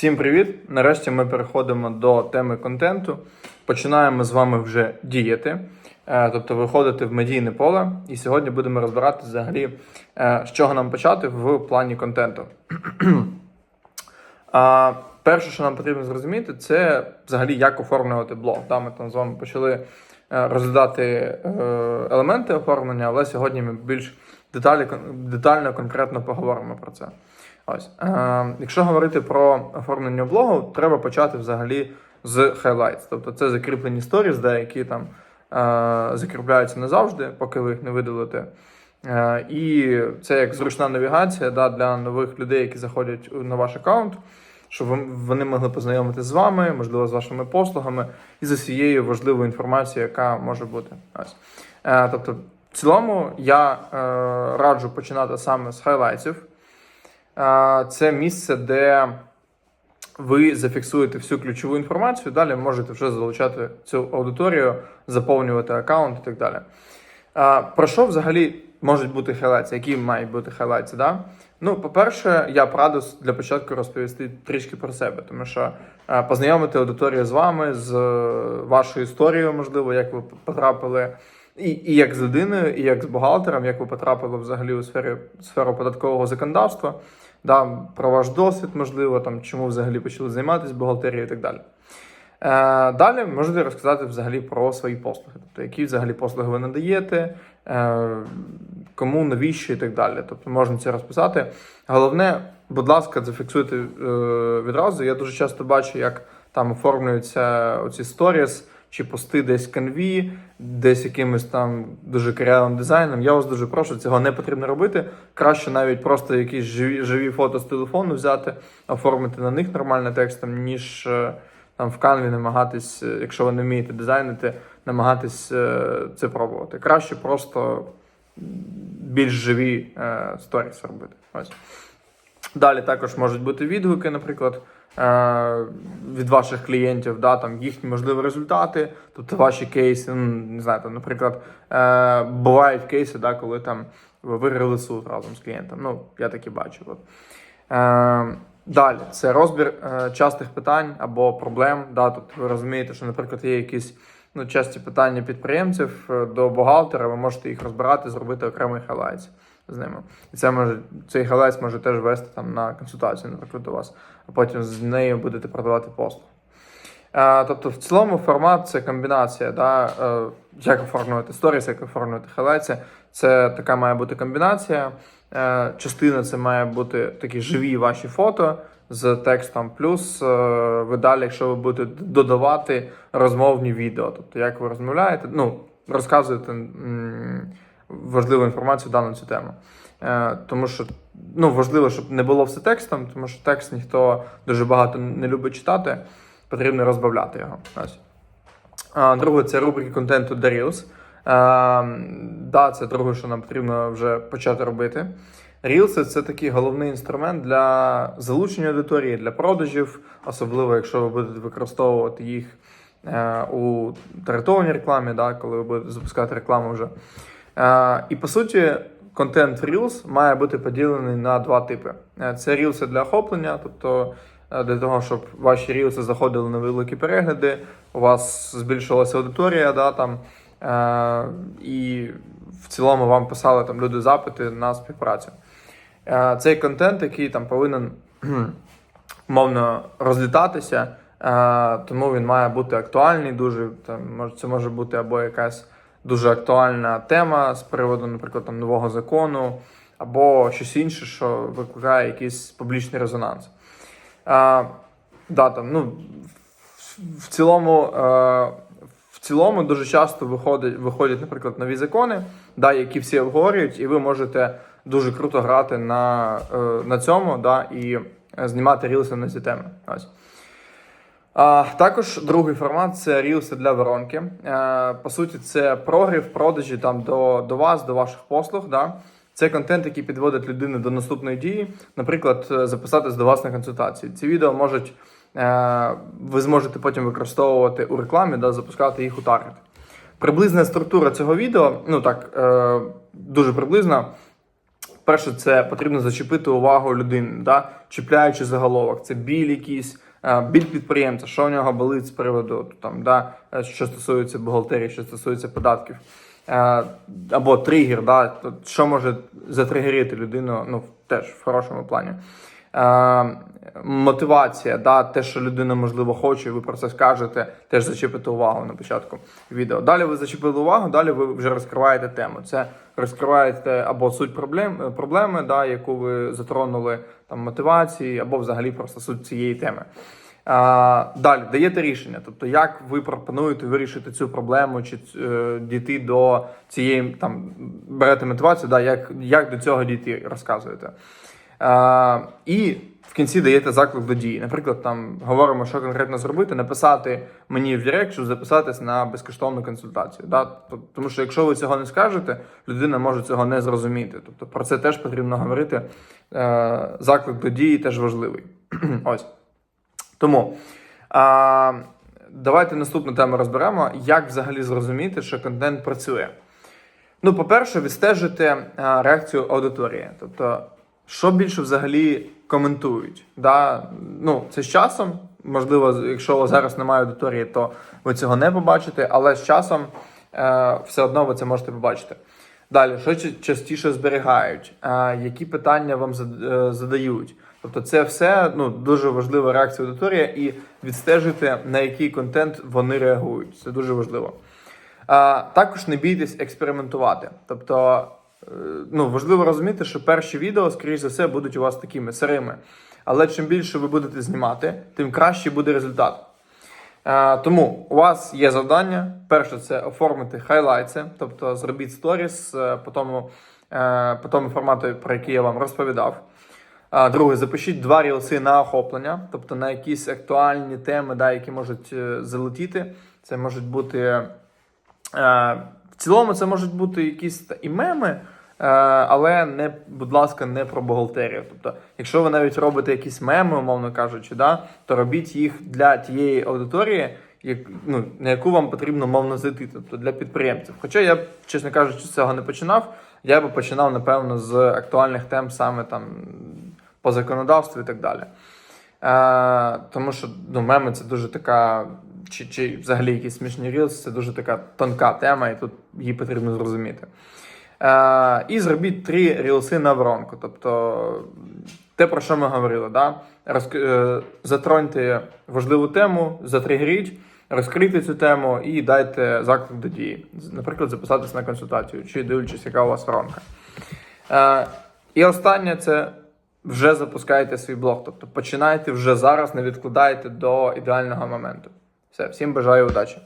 Всім привіт! Нарешті ми переходимо до теми контенту. Починаємо з вами вже діяти, е, тобто виходити в медійне поле. І сьогодні будемо розбирати взагалі, е, з чого нам почати в плані контенту. Перше, що нам потрібно зрозуміти, це взагалі як оформлювати блог. Да, ми там з вами почали е, розглядати елементи оформлення, але сьогодні ми більш деталі, детально, конкретно поговоримо про це. Ось. Е, якщо говорити про оформлення блогу, треба почати взагалі з highlights. Тобто це закріплені сторіс, деякі там е, закріпляються не завжди, поки ви їх не видалите. Е, і це як зручна навігація да, для нових людей, які заходять на ваш аккаунт, щоб вони могли познайомитися з вами, можливо, з вашими послугами і з усією важливою інформацією, яка може бути. Ось. Е, тобто, в цілому я е, раджу починати саме з хайлайтів. Це місце, де ви зафіксуєте всю ключову інформацію, далі можете вже залучати цю аудиторію, заповнювати аккаунт і так далі. Про що взагалі можуть бути хайлайти? Які мають бути хайлайти? Да? Ну, по-перше, я б радив для початку розповісти трішки про себе, тому що познайомити аудиторію з вами, з е, вашою історією, можливо, як ви потрапили, і, і як з людиною, і як з бухгалтером, як ви потрапили взагалі у сфері, сферу податкового законодавства, да, про ваш досвід, можливо, там, чому взагалі почали займатися бухгалтерією і так далі. Е, Далі можете розказати взагалі про свої послуги, тобто які взагалі послуги ви надаєте, е, кому, навіщо і так далі. Тобто можна це розписати. Головне, будь ласка, зафіксуйте е, відразу. Я дуже часто бачу, як там оформлюються оці сторіс чи пости десь канві, десь якимось там дуже карявим дизайном. Я вас дуже прошу, цього не потрібно робити. Краще навіть просто якісь живі, живі фото з телефону взяти, оформити на них нормально текстом, ніж. е, там в канві намагатись, е, якщо ви не вмієте дизайнити, намагатись е, це пробувати. Краще просто більш живі сторіс робити. Ось. Далі також можуть бути відгуки, наприклад, від ваших клієнтів, да, там їхні можливі результати, тобто ваші кейси. Ну, не знаю, там, наприклад, е, бувають кейси, да, коли там ви виграли суд разом з клієнтом. Ну, я такі бачу. От. Е, Далі це розбір е, частих питань або проблем. Да, тобто ви розумієте, що, наприклад, є якісь ну, часті питання підприємців е, до бухгалтера, ви можете їх розбирати, зробити окремий хайлайт з ними. І це може цей хайлайт може теж вести там на консультацію, наприклад, до вас, а потім з нею будете продавати послуги. Е, тобто, в цілому формат це комбінація, да, е, як оформлювати сторіс, як оформлювати хайлайти. Це така має бути комбінація. Е, Частина це має бути такі живі ваші фото з текстом. Плюс е, ви далі, якщо ви будете додавати розмовні відео, тобто як ви розмовляєте, ну розказуєте важливу інформацію да, на цю тему. Е, Тому що ну, важливо, щоб не було все текстом, тому що текст ніхто дуже багато не любить читати, потрібно розбавляти його. Друге, це рубрики контенту The Reels. А, да, це друге, що нам потрібно вже почати робити. Reels – це такий головний інструмент для залучення аудиторії, для продажів, особливо якщо ви будете використовувати їх е, у таргетованій рекламі, да, коли ви будете запускати рекламу вже. І по суті, контент Reels має бути поділений на два типи: Е, це Reels для охоплення, тобто е, для того, щоб ваші рілси заходили на великі перегляди, у вас збільшилася аудиторія, да, там, е, і в цілому вам писали там люди запити на співпрацю. Цей контент, який там повинен мовно розлітатися, тому він має бути актуальний. Дуже там може це може бути або якась дуже актуальна тема з приводу, наприклад, там нового закону, або щось інше, що викликає якийсь публічний резонанс. Е, да, там, ну, в- цілому, е, в цілому дуже часто виходять, виходять, наприклад, нові закони, да, які всі обговорюють, і ви можете дуже круто грати на, е, на цьому да, і е, знімати рілси на ці теми. Ось. Також другий формат це рілси для воронки. Е, по суті, це прогрів, продажі там, до, до вас, до ваших послуг. Да? Це контент, який підводить людину до наступної дії, наприклад, е, записатись до вас на консультацію. Ці відео можуть, е, ви зможете потім використовувати у рекламі, да, запускати їх у таргет. Приблизна структура цього відео, ну так, дуже приблизна. Перше, це потрібно зачепити увагу людини, да? чіпляючи заголовок. Це біль якийсь, біль підприємця, що у нього болить з приводу там, да? що стосується бухгалтерії, що стосується податків. Або тригер, да? Що може затригерити людину, ну, теж в хорошому плані. Мотивація, да, те, що людина можливо хоче, ви про це скажете, теж зачепите увагу на початку відео. Далі ви зачепили увагу, далі ви вже розкриваєте тему. Це розкриваєте або суть проблем, проблеми, да, яку ви затронули, там мотивації, або взагалі просто суть цієї теми. А, далі даєте рішення, тобто як ви пропонуєте вирішити цю проблему, чи е, дійти до цієї там берете мотивацію, да, як, як до цього дійти, розказуєте. І в кінці даєте заклик до дії. Наприклад, там говоримо, що конкретно зробити, написати мені в Директ, щоб записатись на безкоштовну консультацію. Да? Тому що якщо ви цього не скажете, людина може цього не зрозуміти. Тобто про це теж потрібно говорити. Е, заклик до дії теж важливий. Ось. Тому а, давайте наступну тему розберемо, як взагалі зрозуміти, що контент працює. Ну, по-перше, відстежуйте а, реакцію аудиторії. Тобто, що більше взагалі коментують. Да? Ну, це з часом. Можливо, якщо зараз немає аудиторії, то ви цього не побачите, але з часом е, все одно ви це можете побачити. Далі, що частіше зберігають, е, які питання вам е, задають. Тобто, це все ну, дуже важлива реакція аудиторії, і відстежуйте, на який контент вони реагують. Це дуже важливо. А, також не бійтесь експериментувати. Тобто, е, ну, важливо розуміти, що перші відео, скоріш за все, будуть у вас такими сирими. Але чим більше ви будете знімати, тим краще буде результат. Е, тому у вас є завдання. Перше, це оформити хайлайти, тобто зробіть сторіс е, по тому, е, по тому формату, про який я вам розповідав. Друге, запишіть два рілси на охоплення, тобто на якісь актуальні теми, да, які можуть е, залетіти. Це можуть бути е, цілому, це можуть бути якісь і меми, е, але не, будь ласка, не про бухгалтерію. Тобто, якщо ви навіть робите якісь меми, умовно кажучи, да, то робіть їх для тієї аудиторії, як, ну, на яку вам потрібно мовно зайти, тобто для підприємців. Хоча я, чесно кажучи, з цього не починав. Я би починав, напевно, з актуальних тем саме там по законодавству і так далі. Е, тому що ну, меми це дуже така, чи, чи взагалі якісь смішні рілс, це дуже така тонка тема, і тут її потрібно зрозуміти. Е, і зробіть три рілси на воронку. Тобто те, про що ми говорили, да? Розк... е, затроньте важливу тему, затригеріть, розкрийте цю тему і дайте заклик до дії. Наприклад, записатись на консультацію, чи дивлячись, яка у вас воронка. Е, і останнє це вже запускайте свій блог. Тобто починайте вже зараз, не відкладайте до ідеального моменту. Все, всім бажаю удачі.